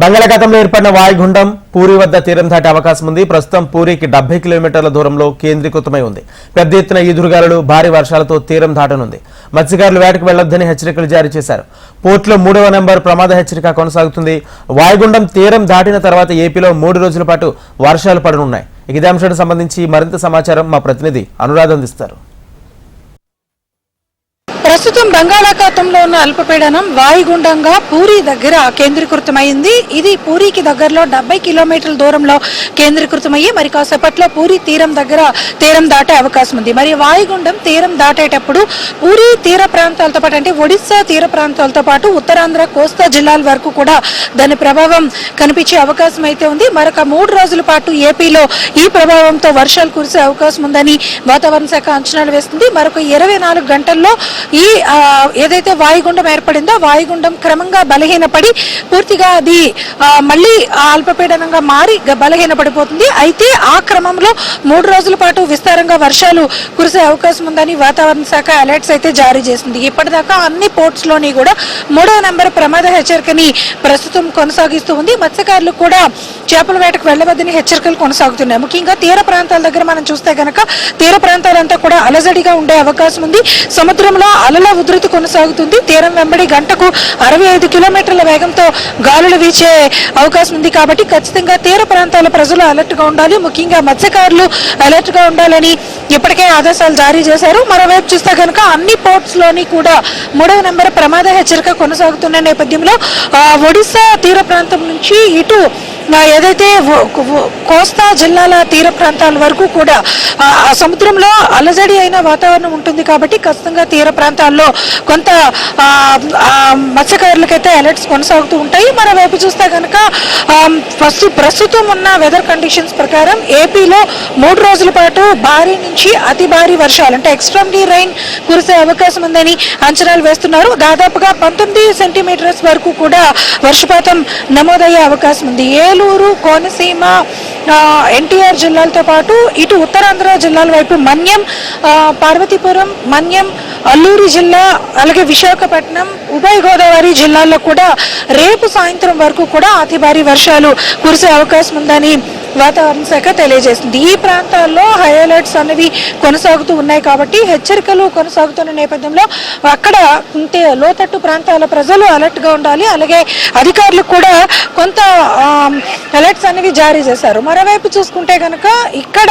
బంగాళాఖాతంలో ఏర్పడిన వాయుగుండం పూరి వద్ద తీరం దాటే అవకాశం ఉంది. ప్రస్తుతం పూరికి డెబ్బై కిలోమీటర్ల దూరంలో కేంద్రీకృతమై ఉంది. పెద్ద ఎత్తున ఈదురుగాలులు భారీ వర్షాలతో తీరం దాటనుంది. మత్స్యకారులు వేటకు వెళ్ళొద్దని హెచ్చరికలు జారీ చేశారు. పోర్టులో మూడవ నెంబర్ ప్రమాద హెచ్చరిక కొనసాగుతుంది. వాయుగుండం తీరం దాటిన తర్వాత ఏపీలో మూడు రోజుల పాటు వర్షాలు పడనున్నాయి. ఇదే అంశానికి సంబంధించి మరింత సమాచారం మా ప్రతినిధి అనురాధ అందిస్తారు. ప్రస్తుతం బంగాళాఖాతంలో ఉన్న అల్పపీడనం వాయుగుండంగా పూరి దగ్గర కేంద్రీకృతమైంది. ఇది పూరికి దగ్గరలో డెబ్బై కిలోమీటర్ల దూరంలో కేంద్రీకృతమయ్యి మరి కాసేపట్లో పూరి తీరం దగ్గర తీరం దాటే అవకాశం ఉంది. మరి వాయుగుండం తీరం దాటేటప్పుడు పూరి తీర ప్రాంతాలతో పాటు అంటే ఒడిశా తీర ప్రాంతాలతో పాటు ఉత్తరాంధ్ర కోస్తా జిల్లాల వరకు కూడా దాని ప్రభావం కనిపించే అవకాశం అయితే ఉంది. మరొక మూడు రోజుల పాటు ఏపీలో ఈ ప్రభావంతో వర్షాలు కురిసే అవకాశం ఉందని వాతావరణ శాఖ అంచనాలు వేస్తుంది. మరొక ఇరవై నాలుగు గంటల్లో ఈ ఏదైతే వాయుగుండం ఏర్పడిందో వాయుగుండం క్రమంగా బలహీనపడి పూర్తిగా అది మళ్ళీ అల్పపీడనంగా మారి బలహీనపడిపోతుంది. అయితే ఆ క్రమంలో మూడు రోజుల పాటు విస్తారంగా వర్షాలు కురిసే అవకాశం ఉందని వాతావరణ శాఖ అలర్ట్స్ అయితే జారీ చేసింది. ఇప్పటిదాకా అన్ని పోర్ట్స్లోని కూడా మూడో నెంబర్ ప్రమాద హెచ్చరికని ప్రస్తుతం కొనసాగిస్తూ ఉంది. మత్స్యకారులు కూడా చేపల వేటకు వెళ్ళవద్దని హెచ్చరికలు కొనసాగుతున్నాయి. ముఖ్యంగా తీర ప్రాంతాల దగ్గర మనం చూస్తే గనక తీర ప్రాంతాలంతా కూడా అలజడిగా ఉండే అవకాశం ఉంది. సముద్రంలో అలల ఉధృతి కొనసాగుతుంది. తీరం వెంబడి గంటకు అరవై ఐదు కిలోమీటర్ల వేగంతో గాలులు వీచే అవకాశం ఉంది కాబట్టి ఖచ్చితంగా తీర ప్రాంతాల ప్రజలు అలర్ట్గా ఉండాలి. ముఖ్యంగా మత్స్యకారులు అలర్ట్గా ఉండాలని ఇప్పటికే ఆదేశాలు జారీ చేశారు. మరోవైపు చూస్తే కనుక అన్ని పోర్ట్స్లోని కూడా మూడవ నెంబర్ ప్రమాద హెచ్చరిక కొనసాగుతున్న నేపథ్యంలో ఒడిశా తీర ప్రాంతం నుంచి ఇటు ఏదైతే కోస్తా జిల్లాల తీర ప్రాంతాల వరకు కూడా ఆ, సముద్రంలో అలజడి అయిన వాతావరణం ఉంటుంది కాబట్టి ఖచ్చితంగా తీర ప్రాంతాల్లో కొంత మత్స్యకారులకైతే అలర్ట్స్ కొనసాగుతూ ఉంటాయి. మరోవైపు చూస్తే కనుక ఫస్ట్ ప్రస్తుతం ఉన్న వెదర్ కండిషన్స్ ప్రకారం ఏపీలో మూడు రోజుల పాటు భారీ నుంచి అతి భారీ వర్షాలు అంటే ఎక్స్ట్రీమ్లీ రైన్ కురిసే అవకాశం ఉందని అంచనాలు వేస్తున్నారు. దాదాపుగా పంతొమ్మిది సెంటీమీటర్స్ వరకు కూడా వర్షపాతం నమోదయ్యే అవకాశం ఉంది. ఏ ఏలూరు కోనసీమ ఎన్టీఆర్ జిల్లాలతో పాటు ఇటు ఉత్తరాంధ్ర జిల్లాల వైపు మన్యం పార్వతీపురం మన్యం అల్లూరు జిల్లా అలాగే విశాఖపట్నం ఉభయ గోదావరి జిల్లాల్లో కూడా రేపు సాయంత్రం వరకు కూడా అతి భారీ వర్షాలు కురిసే అవకాశం ఉందని వాతావరణ శాఖ తెలియజేసింది. ఈ ప్రాంతాల్లో హై అలర్ట్స్ అనేవి కొనసాగుతూ ఉన్నాయి కాబట్టి హెచ్చరికలు కొనసాగుతున్న నేపథ్యంలో అక్కడ లోతట్టు ప్రాంతాల ప్రజలు అలర్ట్గా ఉండాలి. అలాగే అధికారులు కూడా కొంత అలర్ట్స్ అనేవి జారీ చేశారు. మరోవైపు చూసుకుంటే కనుక ఇక్కడ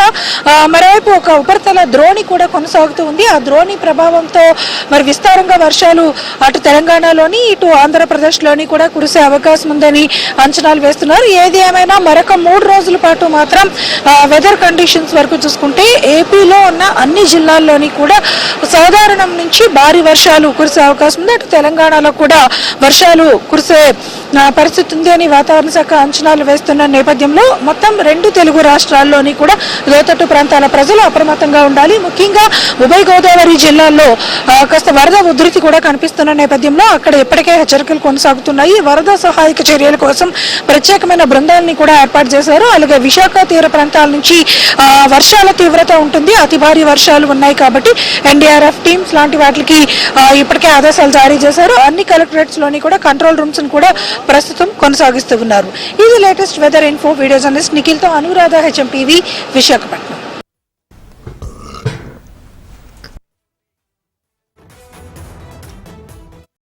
మరోవైపు ఒక ఉపరితల ద్రోణి కూడా కొనసాగుతూ ఉంది. ఆ ద్రోణి ప్రభావంతో మరి విస్తారంగా వర్షాలు అటు తెలంగాణలోని ఇటు ఆంధ్రప్రదేశ్లోని కూడా కురిసే అవకాశం ఉందని అంచనాలు వేస్తున్నారు. ఏది ఏమైనా మరొక మూడు రోజులు పాటు మాత్రం వెదర్ కండిషన్స్ వరకు చూసుకుంటే ఏపీలో ఉన్న అన్ని జిల్లాల్లోని కూడా సాధారణం నుంచి భారీ వర్షాలు కురిసే అవకాశం ఉంది. అటు తెలంగాణలో కూడా వర్షాలు కురిసే పరిస్థితి ఉంది అని వాతావరణ శాఖ అంచనాలు వేస్తున్న నేపథ్యంలో మొత్తం రెండు తెలుగు రాష్ట్రాల్లోని కూడా లోతట్టు ప్రాంతాల ప్రజలు అప్రమత్తంగా ఉండాలి. ముఖ్యంగా ఉభయ గోదావరి జిల్లాల్లో కాస్త వరద ఉధృతి కూడా కనిపిస్తున్న నేపథ్యంలో అక్కడ ఇప్పటికే హెచ్చరికలు కొనసాగుతున్నాయి. వరద సహాయక చర్యల కోసం ప్రత్యేకమైన బృందాలని కూడా ఏర్పాటు చేశారు. అలాగే విశాఖ తీర ప్రాంతాల నుంచి వర్షాల తీవ్రత ఉంటుంది. అతి భారీ వర్షాలు ఉన్నాయి కాబట్టి ఎన్డీఆర్ఎఫ్ టీమ్స్ లాంటి వాటికి ఇప్పటికే ఆదేశాలు జారీ చేశారు. అన్ని కలెక్టరేట్స్లోని కూడా కంట్రోల్ రూమ్స్ కూడా ప్రస్తుతం కొనసాగిస్తూ ఉన్నారు. ఇది latest weather info video journalist నిఖిల్తో Anuradha HMPV Visakhapatnam.